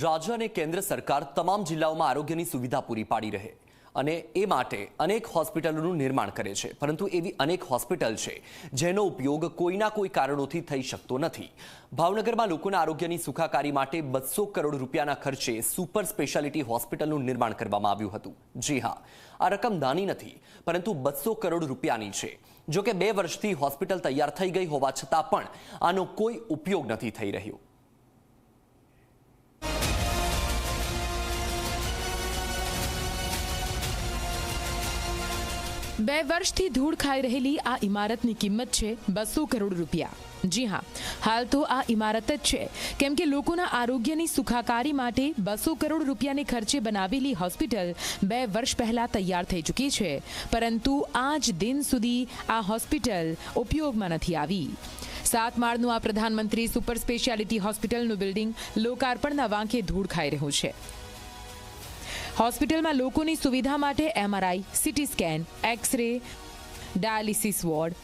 રાજ્ય અને કેન્દ્ર સરકાર તમામ જિલ્લાઓમાં આરોગ્યની સુવિધા પૂરી પાડી રહે અને એ માટે અનેક હોસ્પિટલોનું નિર્માણ કરે છે. પરંતુ એવી અનેક હોસ્પિટલ છે જેનો ઉપયોગ કોઈના કોઈ કારણોથી થઈ શકતો નથી. ભાવનગરમાં લોકોના આરોગ્યની સુખાકારી માટે બસો કરોડ રૂપિયાના ખર્ચે સુપર સ્પેશિયાલિટી હોસ્પિટલનું નિર્માણ કરવામાં આવ્યું હતું. જી હા, આ રકમ નાની નથી, પરંતુ બસો કરોડ રૂપિયાની છે. જો કે બે વર્ષથી હોસ્પિટલ તૈયાર થઈ ગઈ હોવા છતાં પણ આનો કોઈ ઉપયોગ નથી થઈ રહ્યો. બે વર્ષથી ધૂળ ખાઈ રહેલી આ ઇમારતની કિંમત છે બસો કરોડ રૂપિયા. જી હા, હાલ તો આ ઇમારત જ છે. કેમ કે લોકોના આરોગ્યની સુખાકારી માટે બસો કરોડ રૂપિયાને ખર્ચે બનાવેલી હોસ્પિટલ બે વર્ષ પહેલા તૈયાર થઈ ચૂકી છે. પરંતુ આજ દિન સુધી આ હોસ્પિટલ ઉપયોગમાં નથી આવી. સાત માળનું આ પ્રધાનમંત્રી સુપર સ્પેશિયાલિટી હોસ્પિટલનું બિલ્ડિંગ લોકાર્પણના વાંકે ધૂળ ખાઈ રહ્યું છે. હોસ્પિટલમાં લોકોની સુવિધા માટે MRI, CT scan X ray dialysis ward,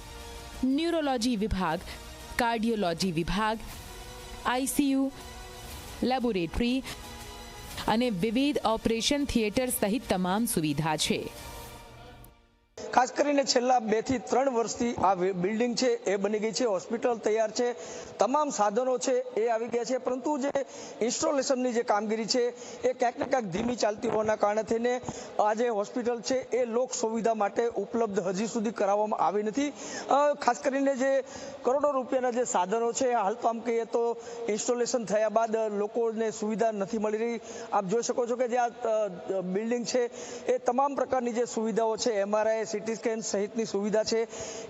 neurology વિભાગ, કાર્ડિયોલોજી વિભાગ આઈસીયુ લેબોરેટરી અને વિવિધ ઓપરેશન થિયેટર સહિત તમામ સુવિધા છે. ખાસ કરીને છેલ્લા બેથી ત્રણ વર્ષથી આ બિલ્ડિંગ છે, એ બની ગઈ છે, હોસ્પિટલ તૈયાર છે. તમામ સાધનો છે, એ આવી ગયા છે. પરંતુ જે ઇન્સ્ટોલેશનની જે કામગીરી છે, એ ક્યાંક ને ક્યાંક ધીમી ચાલતી હોવાના કારણે થઈને આ જે હોસ્પિટલ છે, એ લોક સુવિધા માટે ઉપલબ્ધ હજી સુધી કરાવવામાં આવી નથી. ખાસ કરીને જે કરોડો રૂપિયાના જે સાધનો છે હાલ તો આમ કહીએ તો ઇન્સ્ટોલેશન થયા બાદ લોકોને સુવિધા નથી મળી રહી. આપ જોઈ શકો છો કે જે આ બિલ્ડિંગ છે, એ તમામ પ્રકારની જે સુવિધાઓ છે એમઆરઆઈ સીટી સ્કેન સહિતની સુવિધા છે.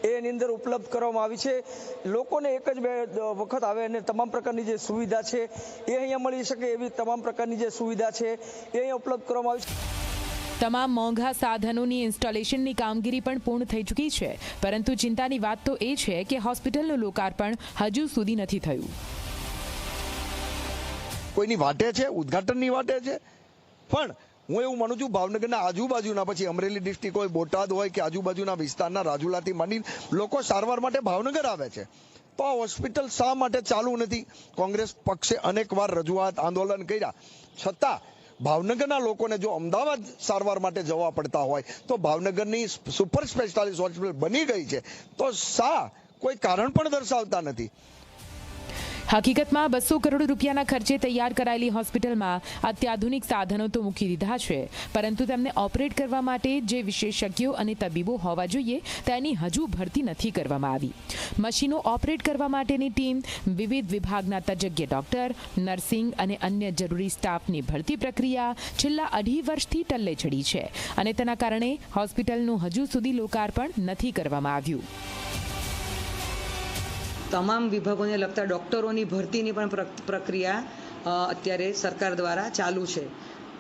એ એની અંદર ઉપલબ્ધ કરવામાં આવી છે. લોકોને એક જ બે વખત આવે અને તમામ પ્રકારની જે સુવિધા છે એ અહીંયા મળી શકે એવી તમામ પ્રકારની જે સુવિધા છે એ અહીંયા ઉપલબ્ધ કરવામાં આવી છે. તમામ મોંઘા સાધનોની ઇન્સ્ટોલેશનની કામગીરી પણ પૂર્ણ થઈ ચૂકી છે. પરંતુ ચિંતાની વાત તો એ છે કે હોસ્પિટલનું લોકાર્પણ હજુ સુધી નથી થયું. કોઈની વાટે છે? ઉદઘાટનની વાટે છે? પણ હું એવું માનું છું, ભાવનગરના આજુબાજુના, પછી અમરેલી ડિસ્ટ્રિક્ટ હોય, બોટાદ હોય કે આજુબાજુના વિસ્તારના રાજુલાથી માંડી લોકો સારવાર માટે ભાવનગર આવે છે. તો આ હોસ્પિટલ શા માટે ચાલુ નથી? કોંગ્રેસ પક્ષે અનેકવાર રજૂઆત આંદોલન કર્યા. છતાં, ભાવનગરના લોકોને જો અમદાવાદ સારવાર માટે જવા પડતા હોય, તો ભાવનગરની સુપર સ્પેશિયાલિસ્ટ હોસ્પિટલ બની ગઈ છે. તો શા? કોઈ કારણ પણ દર્શાવતા નથી. હકીકતમાં બસો કરોડ રૂપિયાના ખર્ચે તૈયાર કરાયેલી હોસ્પિટલમાં અત્યાધુનિક સાધનો તો મૂકી દીધા છે. પરંતુ તેમને ઓપરેટ કરવા માટે જે વિશેષજ્ઞો અને તબીબો હોવા જોઈએ, તેની હજુ ભરતી નથી કરવામાં આવી. મશીનો ઓપરેટ કરવા માટેની ટીમ, વિવિધ વિભાગના તજજ્ઞ ડોક્ટર, નર્સિંગ અને અન્ય જરૂરી સ્ટાફની ભરતી પ્રક્રિયા છેલ્લા અઢી વર્ષથી ટલ્લે ચડી છે અને તેના કારણે હોસ્પિટલનું હજુ સુધી લોકાર્પણ નથી કરવામાં આવ્યું. તમામ વિભાગોને લગતા ડૉક્ટરોની ભરતીની પણ પ્રક- પ્રક્રિયા અત્યારે સરકાર દ્વારા ચાલુ છે.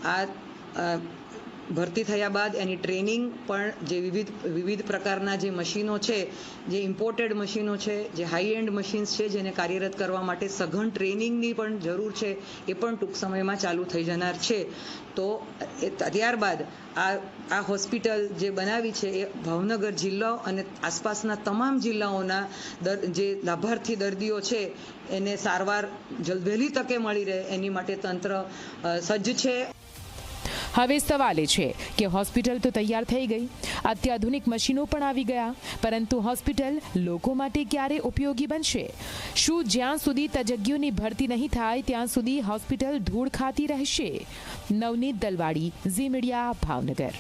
આ ભરતી થયા બાદ એની ટ્રેનિંગ પણ જે વિવિધ વિવિધ પ્રકારના જે મશીનો છે, જે ઇમ્પોર્ટેડ મશીનો છે, જે હાઈ એન્ડ મશીન્સ છે, જેને કાર્યરત કરવા માટે સઘન ટ્રેનિંગની પણ જરૂર છે, એ પણ ટૂંક સમયમાં ચાલુ થઈ જનાર છે. તો ત્યારબાદ આ આ હોસ્પિટલ જે બનાવી છે એ ભાવનગર જિલ્લો અને આસપાસના તમામ જિલ્લાઓના દર, જે લાભાર્થી દર્દીઓ છે, એને સારવાર જલ્દ વહેલી તકે મળી રહે, એની માટે તંત્ર સજ્જ છે. હવે સવાલ એ છે કે હોસ્પિટલ તો તૈયાર થઈ ગઈ. અત્યાધુનિક મશીનો પણ આવી ગયા, પરંતુ હોસ્પિટલ લોકો માટે ક્યારે ઉપયોગી બનશે? શું જ્યાં સુધી તજજ્ઞોની ભરતી નહીં થાય, ત્યાં સુધી હોસ્પિટલ ધૂળ ખાતી રહેશે? Navneet Dalwadi, Zee media, Bhavnagar.